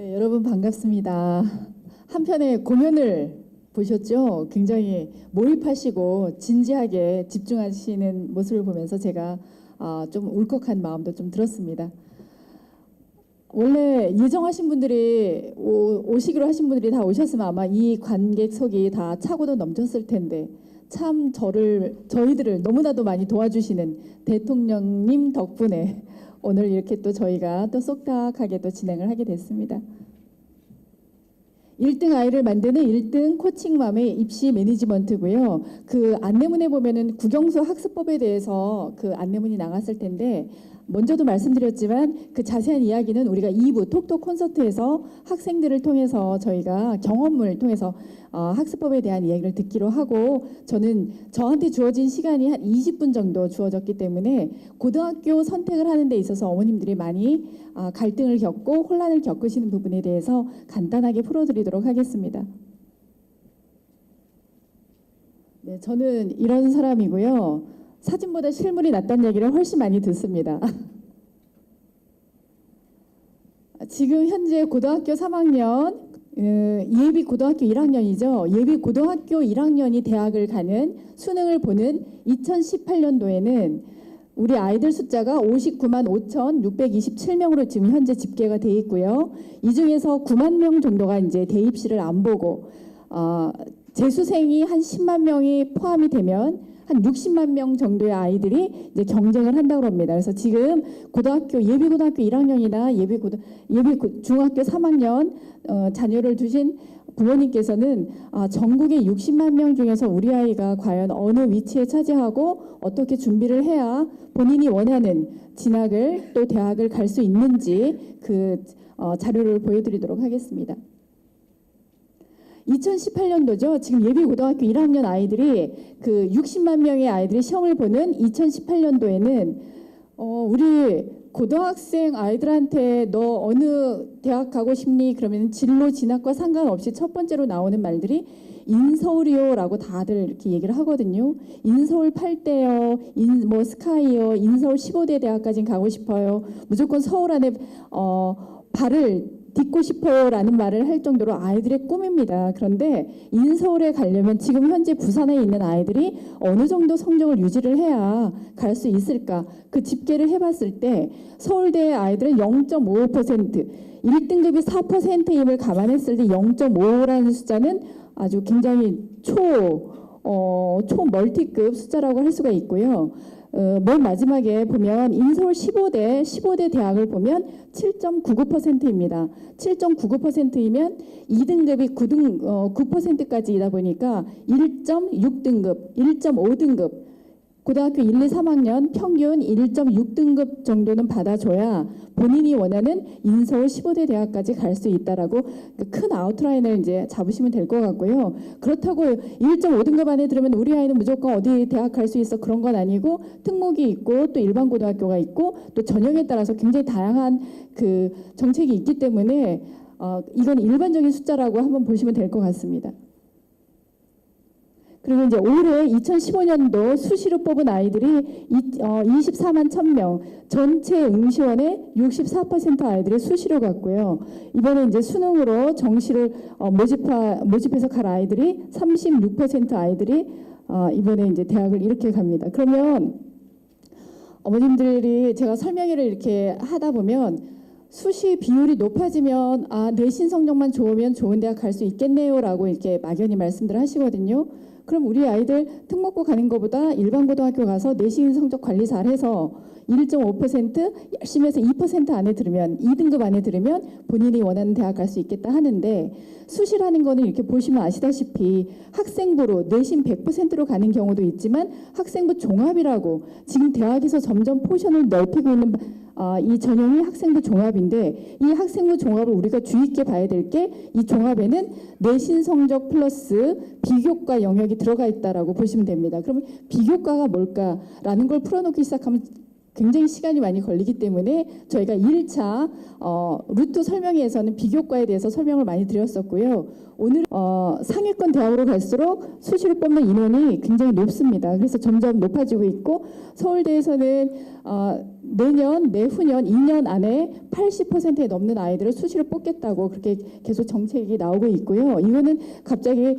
네, 여러분 반갑습니다. 한편의 공연을 보셨죠? 굉장히 몰입하시고 진지하게 집중하시는 모습을 보면서 제가 아, 좀 울컥한 마음도 좀 들었습니다. 원래 예정하신 분들이 오, 오시기로 하신 분들이 다 오셨으면 아마 이 관객석이 다 차고도 넘쳤을 텐데 참 저를 저희들을 너무나도 많이 도와주시는 대통령님 덕분에 오늘 이렇게 또 저희가 또 쏙닥하게 또 진행을 하게 됐습니다. 1등 아이를 만드는 1등 코칭맘의 입시 매니지먼트고요. 그 안내문에 보면은 국영수 학습법에 대해서 그 안내문이 나갔을 텐데 먼저도 말씀드렸지만 그 자세한 이야기는 우리가 2부 톡톡 콘서트에서 학생들을 통해서 저희가 경험을 통해서 어, 학습법에 대한 이야기를 듣기로 하고 저는 저한테 주어진 시간이 한 20분 정도 주어졌기 때문에 고등학교 선택을 하는 데 있어서 어머님들이 많이 아, 갈등을 겪고 혼란을 겪으시는 부분에 대해서 간단하게 풀어드리도록 하겠습니다. 네, 저는 이런 사람이고요. 사진보다 실물이 낫다는 얘기를 훨씬 많이 듣습니다. 지금 현재 고등학교 3학년 어, 예비 고등학교 1학년이죠. 예비 고등학교 1학년이 대학을 가는 수능을 보는 2018년도에는 우리 아이들 숫자가 59만 5,627명으로 지금 현재 집계가 돼 있고요. 이 중에서 9만 명 정도가 이제 대입시를 안 보고 어, 재수생이 한 10만 명이 포함이 되면 한 60만 명 정도의 아이들이 이제 경쟁을 한다고 합니다. 그래서 지금 고등학교 예비 고등학교 1학년이나 예비 고등 예비 고- 중학교 3학년 어, 자녀를 두신 부모님께서는 아, 전국의 60만 명 중에서 우리 아이가 과연 어느 위치에 차지하고 어떻게 준비를 해야 본인이 원하는 진학을 또 대학을 갈 수 있는지 그 어, 자료를 보여드리도록 하겠습니다. 2018년도죠. 지금 예비 고등학교 1학년 아이들이 그 60만 명의 아이들이 시험을 보는 2018년도에는 어, 우리 고등학생 아이들한테 너 어느 대학 가고 싶니? 그러면 진로 진학과 상관없이 첫 번째로 나오는 말들이 인서울이요라고 다들 이렇게 얘기를 하거든요. 인서울 8대요, 인, 뭐 스카이요, 인서울 15대 대학까지 가고 싶어요. 무조건 서울 안에 어, 발을 딛고 싶어요라는 말을 할 정도로 아이들의 꿈입니다. 그런데 인서울에 가려면 지금 현재 부산에 있는 아이들이 어느 정도 성적을 유지를 해야 갈 수 있을까? 그 집계를 해봤을 때 서울대 아이들은 0.55%, 1등급이 4%임을 감안했을 때 0.55라는 숫자는 아주 굉장히 초, 어, 초 멀티급 숫자라고 할 수가 있고요. 어, 맨 마지막에 보면 인서울 15대 15대 대학을 보면 7.99%입니다. 7.99%이면 2등급이 9등 어, 9%까지이다 보니까 1.6등급, 1.5등급 고등학교 1, 2, 3학년 평균 1.6등급 정도는 받아줘야 본인이 원하는 인서울 15대 대학까지 갈 수 있다라고 그큰 아웃라인을 이제 잡으시면 될 것 같고요. 그렇다고 1.5등급 안에 들으면 우리 아이는 무조건 어디 대학 갈 수 있어 그런 건 아니고 특목이 있고 또 일반 고등학교가 있고 또 전형에 따라서 굉장히 다양한 그 정책이 있기 때문에 어, 이건 일반적인 숫자라고 한번 보시면 될 것 같습니다. 그리고 이제 올해 2015년도 수시로 뽑은 아이들이 이- 어, 24만 1000명, 전체 응시원의 64% 아이들이 수시로 갔고요. 이번에 이제 수능으로 정시를 어, 모집하, 모집해서 갈 아이들이 36% 아이들이 어, 이번에 이제 대학을 이렇게 갑니다. 그러면 어머님들이 제가 설명회를 이렇게 하다 보면 수시 비율이 높아지면 아 내 신 성적만 좋으면 좋은 대학 갈 수 있겠네요라고 이렇게 막연히 말씀들 하시거든요. 그럼 우리 아이들 특목고 가는 것보다 일반 고등학교 가서 내신 성적 관리 잘 해서 1.5% 열심히 해서 2% 안에 들으면 2등급 안에 들으면 본인이 원하는 대학 갈 수 있겠다 하는데 수시라는 거는 이렇게 보시면 아시다시피 학생부로 내신 100%로 가는 경우도 있지만 학생부 종합이라고 지금 대학에서 점점 포션을 넓히고 있는 아, 이 전형이 학생부 종합인데 이 학생부 종합을 우리가 주의 있게 봐야 될 게 이 종합에는 내신 성적 플러스 비교과 영역이 들어가 있다라고 보시면 됩니다. 그러면 비교과가 뭘까라는 걸 풀어놓기 시작하면 굉장히 시간이 많이 걸리기 때문에 저희가 1차 어, 루트 설명회에서는 비교과에 대해서 설명을 많이 드렸었고요. 오늘 어, 상위권 대학으로 갈수록 수시로 뽑는 인원이 굉장히 높습니다. 그래서 점점 높아지고 있고 서울대에서는 어, 내년, 내후년, 2년 안에 80%에 넘는 아이들을 수시로 뽑겠다고 그렇게 계속 정책이 나오고 있고요. 이거는 갑자기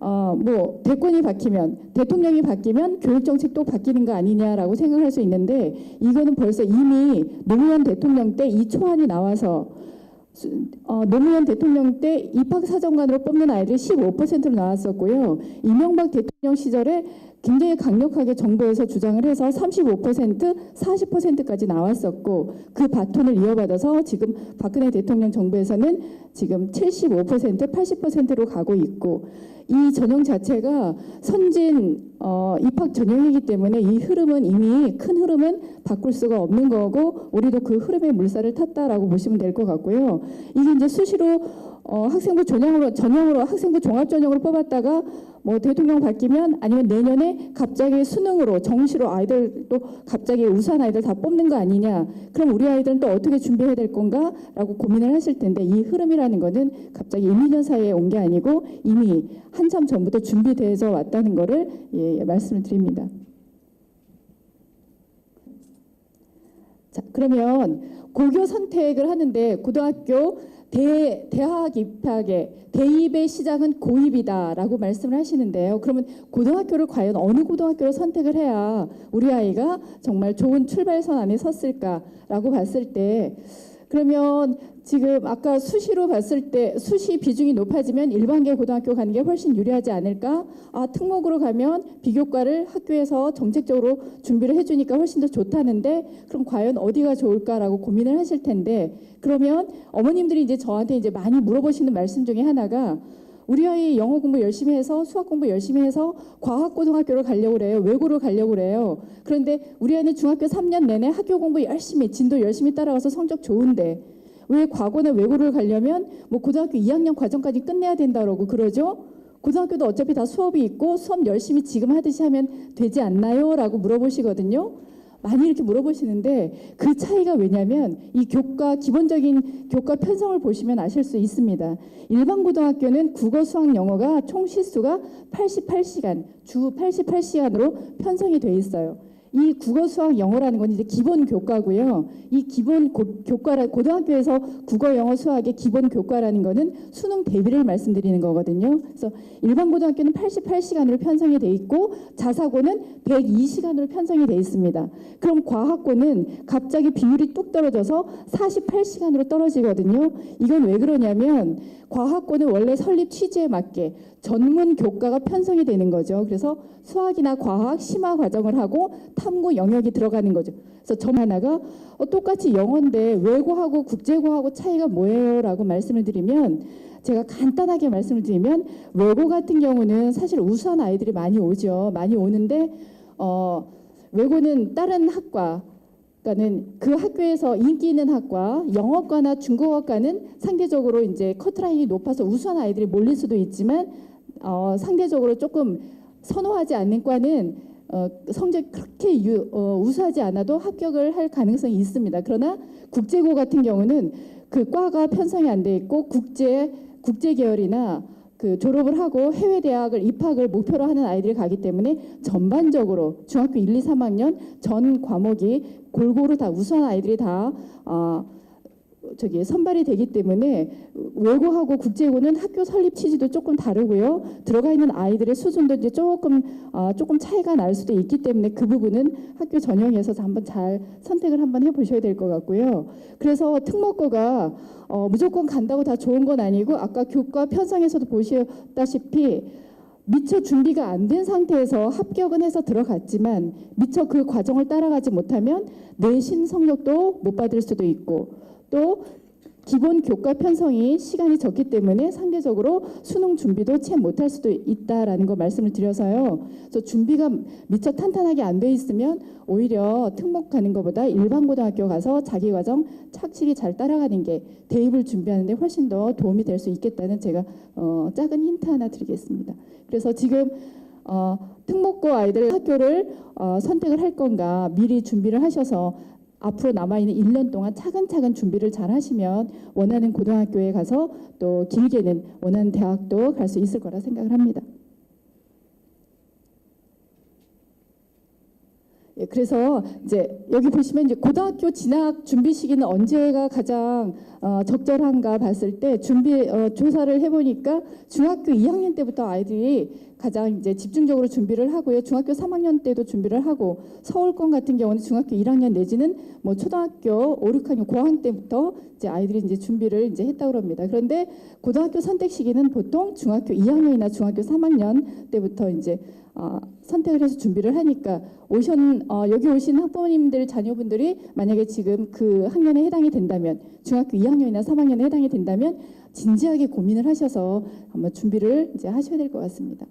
어, 뭐 대권이 바뀌면 대통령이 바뀌면 교육 정책도 바뀌는 거 아니냐라고 생각할 수 있는데 이거는 벌써 이미 노무현 대통령 때 이 초안이 나와서 수- 어, 노무현 대통령 때 입학 사정관으로 뽑는 아이들이 15%로 나왔었고요. 이명박 대통령 시절에 굉장히 강력하게 정부에서 주장을 해서 35%, 40%까지 나왔었고 그 바톤을 이어받아서 지금 박근혜 대통령 정부에서는 지금 75%, 80%로 가고 있고 이 전형 자체가 선진 어, 입학 전형이기 때문에 이 흐름은 이미 큰 흐름은 바꿀 수가 없는 거고 우리도 그 흐름에 물살을 탔다라고 보시면 될 것 같고요. 이게 이제 수시로 어, 학생부 전형으로 전형으로 학생부 종합 전형으로 뽑았다가 뭐 대통령 바뀌면 아니면 내년에 갑자기 수능으로 정시로 아이들 또 갑자기 우수한 아이들 다 뽑는 거 아니냐? 그럼 우리 아이들은 또 어떻게 준비해야 될 건가?라고 고민을 하실 텐데 이 흐름이라는 거는 갑자기 1, 2년 사이에 온 게 아니고 이미 한참 전부터 준비돼서 왔다는 거를 예, 예, 말씀을 드립니다. 자, 그러면 고교 선택을 하는데 고등학교 대, 대학 입학의 대입의 시작은 고입이다라고 말씀을 하시는데요. 그러면 고등학교를 과연 어느 고등학교를 선택을 해야 우리 아이가 정말 좋은 출발선 안에 섰을까라고 봤을 때 그러면 지금 아까 수시로 봤을 때 수시 비중이 높아지면 일반계 고등학교 가는 게 훨씬 유리하지 않을까? 아 특목으로 가면 비교과를 학교에서 정책적으로 준비를 해주니까 훨씬 더 좋다는데 그럼 과연 어디가 좋을까라고 고민을 하실 텐데 그러면 어머님들이 이제 저한테 이제 많이 물어보시는 말씀 중에 하나가 우리 아이 영어 공부 열심히 해서 수학 공부 열심히 해서 과학 고등학교를 가려고 그래요. 외고를 가려고 그래요. 그런데 우리 아이는 중학교 3년 내내 학교 공부 열심히 진도 열심히 따라가서 성적 좋은데 왜 과거나 외고를 가려면 뭐 고등학교 2학년 과정까지 끝내야 된다 그러고 그러죠? 고등학교도 어차피 다 수업이 있고 수업 열심히 지금 하듯이 하면 되지 않나요? 라고 물어보시거든요. 많이 이렇게 물어보시는데 그 차이가 왜냐면 이 교과 기본적인 교과 편성을 보시면 아실 수 있습니다. 일반 고등학교는 국어, 수학, 영어가 총 시수가 88시간, 주 88시간으로 편성이 돼 있어요. 이 국어, 수학, 영어라는 건 이제 기본 교과고요. 이 기본 고, 교과라 고등학교에서 국어, 영어, 수학의 기본 교과라는 거는 수능 대비를 말씀드리는 거거든요. 그래서 일반 고등학교는 88시간으로 편성이 돼 있고 자사고는 102시간으로 편성이 돼 있습니다. 그럼 과학고는 갑자기 비율이 뚝 떨어져서 48시간으로 떨어지거든요. 이건 왜 그러냐면 과학고는 원래 설립 취지에 맞게 전문 교과가 편성이 되는 거죠. 그래서 수학이나 과학, 심화 과정을 하고 탐구 영역이 들어가는 거죠. 그래서 점 하나가 어, 똑같이 영어인데 외고하고 국제고하고 차이가 뭐예요? 라고 말씀을 드리면 제가 간단하게 말씀을 드리면 외고 같은 경우는 사실 우수한 아이들이 많이 오죠. 많이 오는데 어, 외고는 다른 학과 그러니까는 그 학교에서 인기 있는 학과 영어과나 중국어과는 상대적으로 이제 커트라인이 높아서 우수한 아이들이 몰릴 수도 있지만 어, 상대적으로 조금 선호하지 않는 과는 어, 성적 그렇게 유, 어, 우수하지 않아도 합격을 할 가능성이 있습니다. 그러나 국제고 같은 경우는 그 과가 편성이 안 돼 있고 국제 국제 계열이나 그 졸업을 하고 해외 대학을 입학을 목표로 하는 아이들이 가기 때문에 전반적으로 중학교 1, 2, 3학년 전 과목이 골고루 다 우수한 아이들이 다 어, 저기 선발이 되기 때문에 외고하고 국제고는 학교 설립 취지도 조금 다르고요. 들어가 있는 아이들의 수준도 이제 조금 어, 조금 차이가 날 수도 있기 때문에 그 부분은 학교 전형에서 한번 잘 선택을 한번 해보셔야 될 것 같고요. 그래서 특목고가 어, 무조건 간다고 다 좋은 건 아니고 아까 교과 편성에서도 보셨다시피 미처 준비가 안 된 상태에서 합격은 해서 들어갔지만 미처 그 과정을 따라가지 못하면 내신 성적도 못 받을 수도 있고 또 기본 교과 편성이 시간이 적기 때문에 상대적으로 수능 준비도 채 못할 수도 있다라는 거 말씀을 드려서요. 그래서 준비가 미처 탄탄하게 안 돼 있으면 오히려 특목 가는 것보다 일반 고등학교 가서 자기 과정 착실히 잘 따라가는 게 대입을 준비하는데 훨씬 더 도움이 될 수 있겠다는 제가 어, 작은 힌트 하나 드리겠습니다. 그래서 지금 어, 특목고 아이들 학교를 어, 선택을 할 건가 미리 준비를 하셔서 앞으로 남아있는 1년 동안 차근차근 준비를 잘 하시면 원하는 고등학교에 가서 또 길게는 원하는 대학도 갈 수 있을 거라 생각을 합니다. 예, 그래서 이제 여기 보시면 이제 고등학교 진학 준비 시기는 언제가 가장 어, 적절한가 봤을 때 준비 어, 조사를 해보니까 중학교 2학년 때부터 아이들이 가장 이제 집중적으로 준비를 하고요. 중학교 3학년 때도 준비를 하고 서울권 같은 경우는 중학교 1학년 내지는 뭐 초등학교 5, 6학년 고학 때부터 이제 아이들이 이제 준비를 이제 했다고 합니다. 그런데 고등학교 선택 시기는 보통 중학교 2학년이나 중학교 3학년 때부터 이제 어, 선택을 해서 준비를 하니까 오션 어, 여기 오신 학부모님들 자녀분들이 만약에 지금 그 학년에 해당이 된다면 중학교 2학년이나 3학년에 해당이 된다면 진지하게 고민을 하셔서 한번 준비를 이제 하셔야 될 것 같습니다.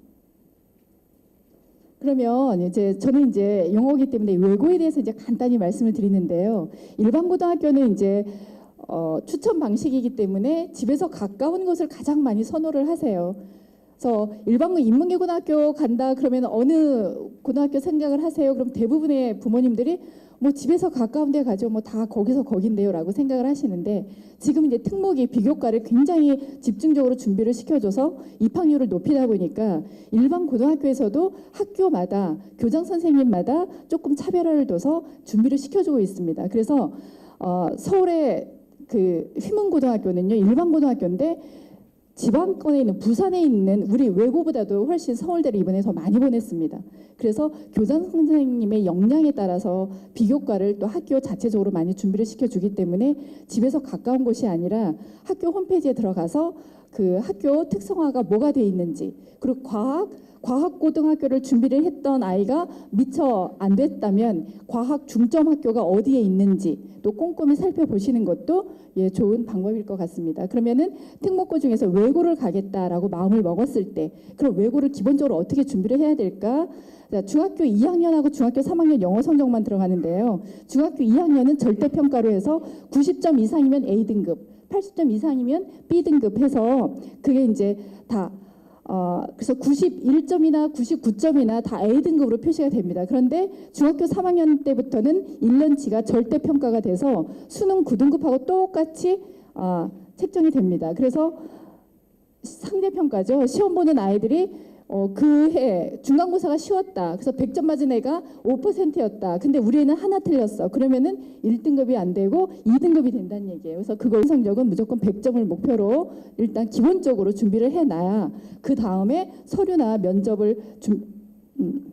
그러면 이제 저는 이제 영어기 때문에 외고에 대해서 이제 간단히 말씀을 드리는데요. 일반 고등학교는 이제 어, 추천 방식이기 때문에 집에서 가까운 곳을 가장 많이 선호를 하세요. 그래서 일반고 인문계 고등학교 간다 그러면 어느 고등학교 생각을 하세요? 그럼 대부분의 부모님들이 뭐 집에서 가까운 데 가죠. 뭐 다 거기서 거긴데요 라고 생각을 하시는데 지금 이제 특목이 비교과를 굉장히 집중적으로 준비를 시켜줘서 입학률을 높이다 보니까 일반 고등학교에서도 학교마다 교장 선생님마다 조금 차별화를 둬서 준비를 시켜주고 있습니다. 그래서 어, 서울의 그 휘문고등학교는요 일반 고등학교인데 지방권에 있는 부산에 있는 우리 외고보다도 훨씬 서울대를 이번에 더 많이 보냈습니다. 그래서 교장 선생님의 역량에 따라서 비교과를 또 학교 자체적으로 많이 준비를 시켜주기 때문에 집에서 가까운 곳이 아니라 학교 홈페이지에 들어가서 그 학교 특성화가 뭐가 돼 있는지 그리고 과학 과학 고등학교를 준비를 했던 아이가 미처 안 됐다면 과학 중점 학교가 어디에 있는지 또 꼼꼼히 살펴보시는 것도 예, 좋은 방법일 것 같습니다. 그러면은 특목고 중에서 외고를 가겠다라고 마음을 먹었을 때 그럼 외고를 기본적으로 어떻게 준비를 해야 될까? 자, 중학교 2학년하고 중학교 3학년 영어 성적만 들어가는데요. 중학교 2학년은 절대 평가로 해서 90점 이상이면 A 등급, 80점 이상이면 B 등급 해서 그게 이제 다 어, 그래서 91점이나 99점이나 다 A 등급으로 표시가 됩니다. 그런데 중학교 3학년 때부터는 1년치가 절대 평가가 돼서 수능 9등급하고 똑같이 어, 책정이 됩니다. 그래서 상대 평가죠. 시험 보는 아이들이 어, 그 해 중간고사가 쉬웠다. 그래서 100점 맞은 애가 5%였다. 근데 우리 애는 하나 틀렸어. 그러면은 1등급이 안 되고 2등급이 된다는 얘기예요. 그래서 그거 성적은 무조건 100점을 목표로 일단 기본적으로 준비를 해놔야 그 다음에 서류나 면접을 준 음,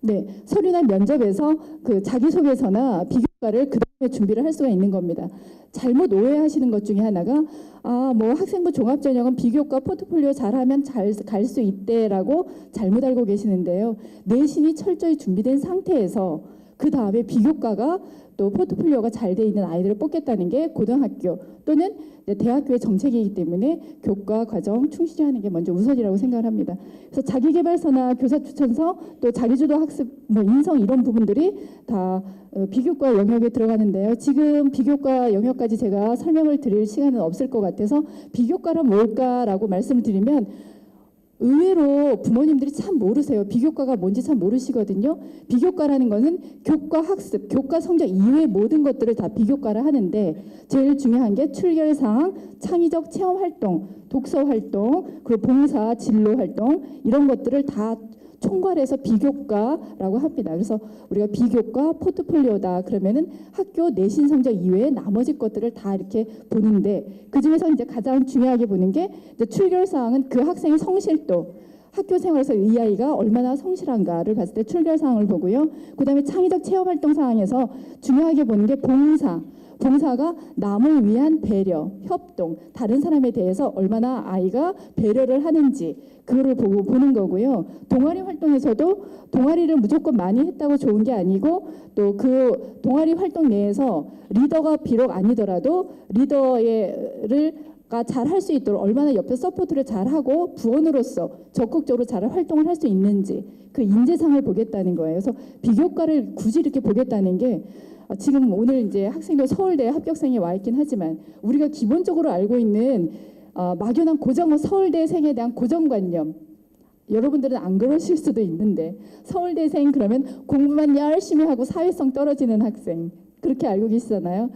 네, 서류나 면접에서 그 자기소개서나 비교과를 그 준비를 할 수가 있는 겁니다. 잘못 오해하시는 것 중에 하나가 아, 뭐 학생부 종합전형은 비교과 포트폴리오 잘하면 잘 갈 수 있대라고 잘못 알고 계시는데요. 내신이 철저히 준비된 상태에서 그 다음에 비교과가 또 포트폴리오가 잘 돼 있는 아이들을 뽑겠다는 게 고등학교 또는 대학교의 정책이기 때문에 교과 과정 충실히 하는 게 먼저 우선이라고 생각을 합니다. 그래서 자기개발서나 교사 추천서 또 자기주도 학습 뭐 인성 이런 부분들이 다 어, 비교과 영역에 들어가는데요. 지금 비교과 영역까지 제가 설명을 드릴 시간은 없을 것 같아서 비교과란 뭘까라고 말씀을 드리면 의외로 부모님들이 참 모르세요. 비교과가 뭔지 참 모르시거든요. 비교과라는 것은 교과 학습, 교과 성적 이외의 모든 것들을 다 비교과를 하는데 제일 중요한 게 출결 사항, 창의적 체험 활동, 독서 활동, 그리고 봉사, 진로 활동 이런 것들을 다 총괄해서 비교과라고 합니다. 그래서 우리가 비교과 포트폴리오다 그러면은 학교 내신 성적 이외에 나머지 것들을 다 이렇게 보는데 그 중에서 이제 가장 중요하게 보는 게 출결 사항은 그 학생의 성실도 학교 생활에서 이 아이가 얼마나 성실한가를 봤을 때 출결 사항을 보고요. 그다음에 창의적 체험 활동 사항에서 중요하게 보는 게 봉사. 봉사가 남을 위한 배려, 협동, 다른 사람에 대해서 얼마나 아이가 배려를 하는지 그거를 보고 보는 거고요. 동아리 활동에서도 동아리를 무조건 많이 했다고 좋은 게 아니고 또 그 동아리 활동 내에서 리더가 비록 아니더라도 리더를 잘할 수 있도록 얼마나 옆에 서포트를 잘 하고 부원으로서 적극적으로 잘 활동을 할 수 있는지 그 인재상을 보겠다는 거예요. 그래서 비교과를 굳이 이렇게 보겠다는 게 어, 지금 오늘 이제 학생들 서울대 합격생이 와 있긴 하지만 우리가 기본적으로 알고 있는 어, 막연한 고정 서울대생에 대한 고정관념 여러분들은 안 그러실 수도 있는데 서울대생 그러면 공부만 열심히 하고 사회성 떨어지는 학생 그렇게 알고 계시잖아요.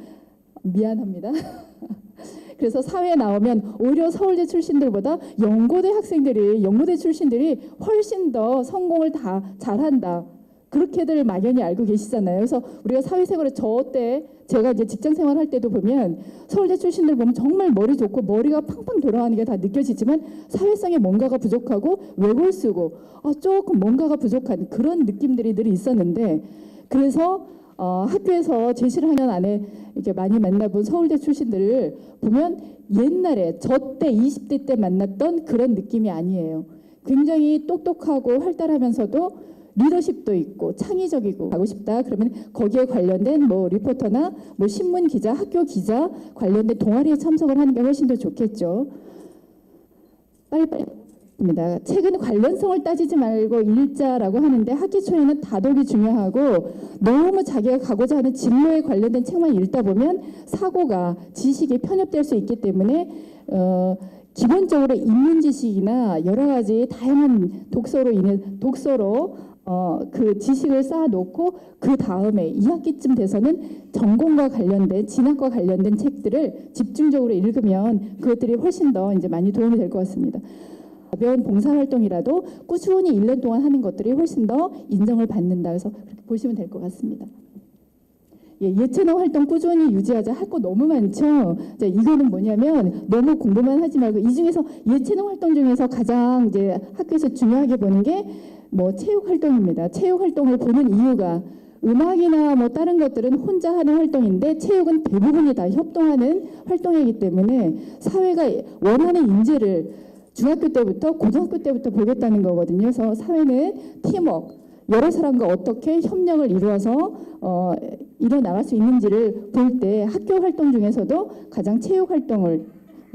미안합니다. 그래서 사회에 나오면 오히려 서울대 출신들보다 연고대 학생들이 연고대 출신들이 훨씬 더 성공을 다 잘한다. 그렇게들 막연히 알고 계시잖아요. 그래서 우리가 사회생활을 저때 제가 이제 직장 생활할 때도 보면 서울대 출신들 보면 정말 머리 좋고 머리가 팡팡 돌아가는 게 다 느껴지지만 사회성에 뭔가가 부족하고 외골 쓰고 아, 조금 뭔가가 부족한 그런 느낌들이 늘 있었는데 그래서 어, 학교에서 제시를 하년 안에 이렇게 많이 만나본 서울대 출신들을 보면 옛날에 저 때 20대 때 만났던 그런 느낌이 아니에요. 굉장히 똑똑하고 활달하면서도 리더십도 있고 창의적이고 하고 싶다. 그러면 거기에 관련된 뭐 리포터나 뭐 신문 기자, 학교 기자 관련된 동아리에 참석을 하는 게 훨씬 더 좋겠죠. 빨리빨리 입니다. 최근 관련성을 따지지 말고 일자라고 하는데 학기 초에는 다독이 중요하고 너무 자기가 가고자 하는 진로에 관련된 책만 읽다 보면 사고가 지식이 편협될 수 있기 때문에 어, 기본적으로 인문 지식이나 여러 가지 다양한 독서로 인해 독서로 어, 그 지식을 쌓아놓고 그 다음에 2학기쯤 돼서는 전공과 관련된 진학과 관련된 책들을 집중적으로 읽으면 그것들이 훨씬 더 이제 많이 도움이 될 것 같습니다. 가벼운 봉사활동이라도 꾸준히 1년 동안 하는 것들이 훨씬 더 인정을 받는다. 그래서 그렇게 보시면 될 것 같습니다. 예, 예체능 활동 꾸준히 유지하자 할 거 너무 많죠. 이제 이거는 뭐냐면 너무 공부만 하지 말고 이 중에서 예체능 활동 중에서 가장 이제 학교에서 중요하게 보는 게 뭐 체육 활동입니다. 체육 활동을 보는 이유가 음악이나 뭐 다른 것들은 혼자 하는 활동인데 체육은 대부분이 다 협동하는 활동이기 때문에 사회가 원하는 인재를 중학교 때부터 고등학교 때부터 보겠다는 거거든요. 그래서 사회는 팀워크, 여러 사람과 어떻게 협력을 이루어서 어, 이뤄 나갈 수 있는지를 볼 때 학교 활동 중에서도 가장 체육 활동을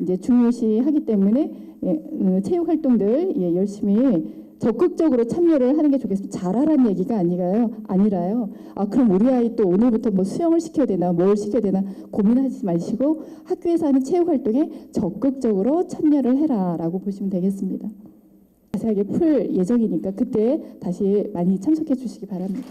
이제 중요시하기 때문에 예, 어, 체육 활동들 예, 열심히 적극적으로 참여를 하는 게 좋겠습니다. 잘하라는 얘기가 아니라요. 아니라요. 아 그럼 우리 아이 또 오늘부터 뭐 수영을 시켜야 되나 뭘 시켜야 되나 고민하지 마시고 학교에서 하는 체육 활동에 적극적으로 참여를 해라라고 보시면 되겠습니다. 자세하게 풀 예정이니까 그때 다시 많이 참석해 주시기 바랍니다.